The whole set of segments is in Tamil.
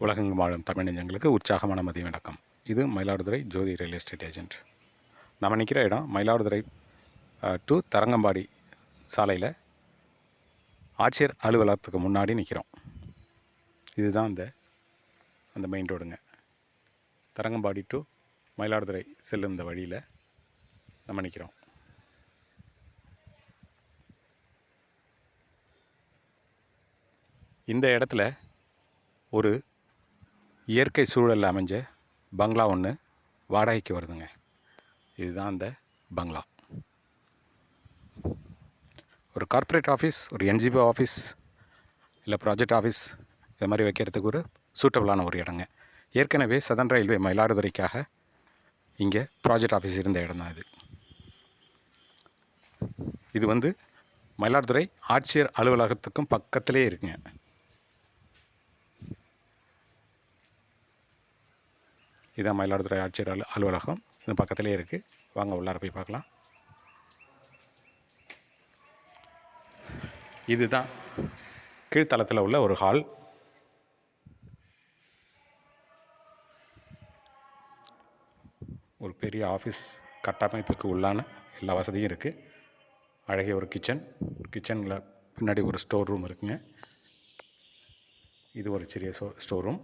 உலகெங்கும் வாழும் தமிழ் நெஞ்சங்களுக்கு உற்சாகமான மதிய வணக்கம். இது Mayiladuthurai Jothi real estate agent நம்ம நிற்கிற இடம் மயிலாடுதுறை டு தரங்கம்பாடி சாலையில் ஆட்சியர் அலுவலகத்துக்கு முன்னாடி நிற்கிறோம் இதுதான் அந்த அந்த மெயின் ரோடுங்க தரங்கம்பாடி டு மயிலாடுதுறை செல்லும் இந்த வழியில் நம்ம நிற்கிறோம் இந்த இடத்துல ஒரு இயற்கை சூழலில் அமைஞ்ச பங்களா ஒன்று வாடகைக்கு வருதுங்க. இதுதான் அந்த பங்களா. ஒரு கார்ப்பரேட் ஆஃபீஸ் ஒரு என்ஜிபி ஆஃபீஸ் இல்லை ப்ராஜெக்ட் ஆஃபீஸ் இது மாதிரி வைக்கிறதுக்கு ஒரு சூட்டபிளான ஒரு இடங்க. ஏற்கனவே சதன் ரயில்வே மயிலாடுதுறைக்காக இங்கே ப்ராஜெக்ட் ஆஃபீஸ் இருந்த இடம் தான் இது. இது வந்து மயிலாடுதுறை ஆட்சியர் அலுவலகத்துக்கும் பக்கத்திலே இருக்குங்க. இதான் மயிலாடுதுறை ஆட்சியர் அலு அலுவலகம். இது பக்கத்திலே இருக்குது வாங்க உள்ளார போய் பார்க்கலாம். இதுதான் கீழ்த்தளத்தில் உள்ள ஒரு ஹால் ஒரு பெரிய ஆஃபீஸ் கட்டமைப்புக்கு உள்ளான எல்லா வசதியும் இருக்குது அழகிய ஒரு கிச்சன் கிச்சனில் பின்னாடி ஒரு ஸ்டோர் ரூம் இருக்குங்க. இது ஒரு சிறிய ஸ்டோர் ரூம்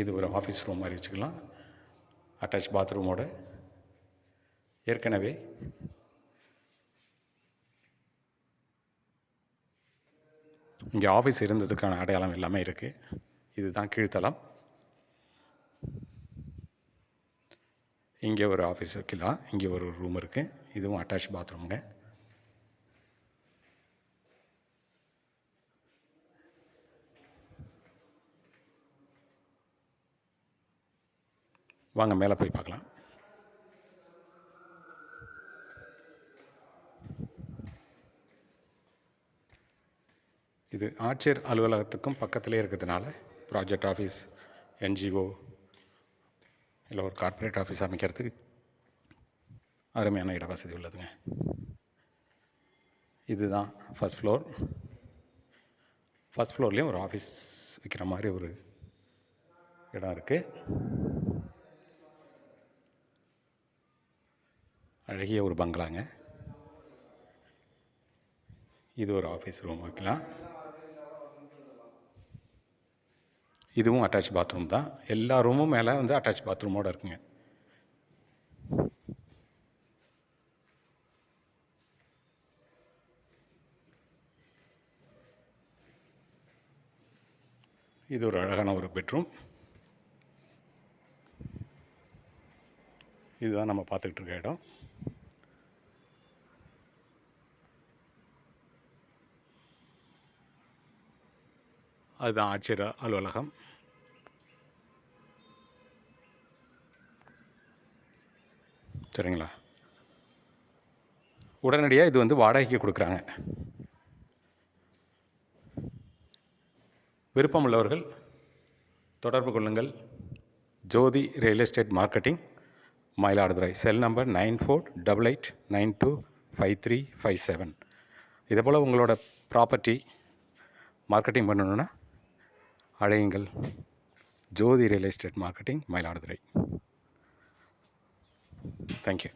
இது ஒரு ஆஃபீஸ் ரூம் மாதிரி வச்சுக்கலாம். அட்டாச் பாத்ரூமோட ஏற்கனவே இங்கே ஆஃபீஸ் இருந்ததுக்கான அடையாளம் எல்லாமே இருக்குது இதுதான் கீழ்த்தளம். இங்கே ஒரு ஆஃபீஸ் வைக்கலாம் இங்கே ஒரு ரூம் இருக்குது இதுவும் அட்டாச் பாத்ரூமுங்க வாங்க மேலே போய் பார்க்கலாம். இது ஆட்சியர் அலுவலகத்துக்கும் பக்கத்திலே இருக்கிறதுனால ப்ராஜெக்ட் ஆஃபீஸ் என்ஜிஓ இல்லை ஒரு கார்ப்பரேட் ஆஃபீஸ் அமைக்கிறதுக்கு அருமையான இட வசதி உள்ளதுங்க. இதுதான் ஃபஸ்ட் ஃப்ளோர் ஃபஸ்ட் ஃப்ளோர்லேயும் ஒரு ஆஃபீஸ் வைக்கிற மாதிரி ஒரு இடம் இருக்குது அழகிய ஒரு பங்களாங்க. இது ஒரு ஆஃபீஸ் ரூம் வைக்கலாம் இதுவும் அட்டாச் பாத்ரூம் தான். எல்லா ரூமும் மேலே வந்து அட்டாச் பாத்ரூமோடு இருக்குங்க. இது ஒரு அழகான ஒரு பெட்ரூம் இதுதான் நம்ம பார்த்துக்கிட்டு இருக்க இடம். அதுதான் ஆட்சியர் அலுவலகம். சரிங்களா? உடனடியாக இது வந்து வாடகைக்கு கொடுக்குறாங்க. விருப்பம் உள்ளவர்கள் தொடர்பு கொள்ளுங்கள். Jothi real estate marketing Mayiladuthurai. Cell number nine four double eight nine two five three five seven. இதே போல் உங்களோட ப்ராப்பர்ட்டி மார்க்கெட்டிங் பண்ணணுன்னா அழையுங்கள். Jothi real estate marketing Mayiladuthurai. Thank you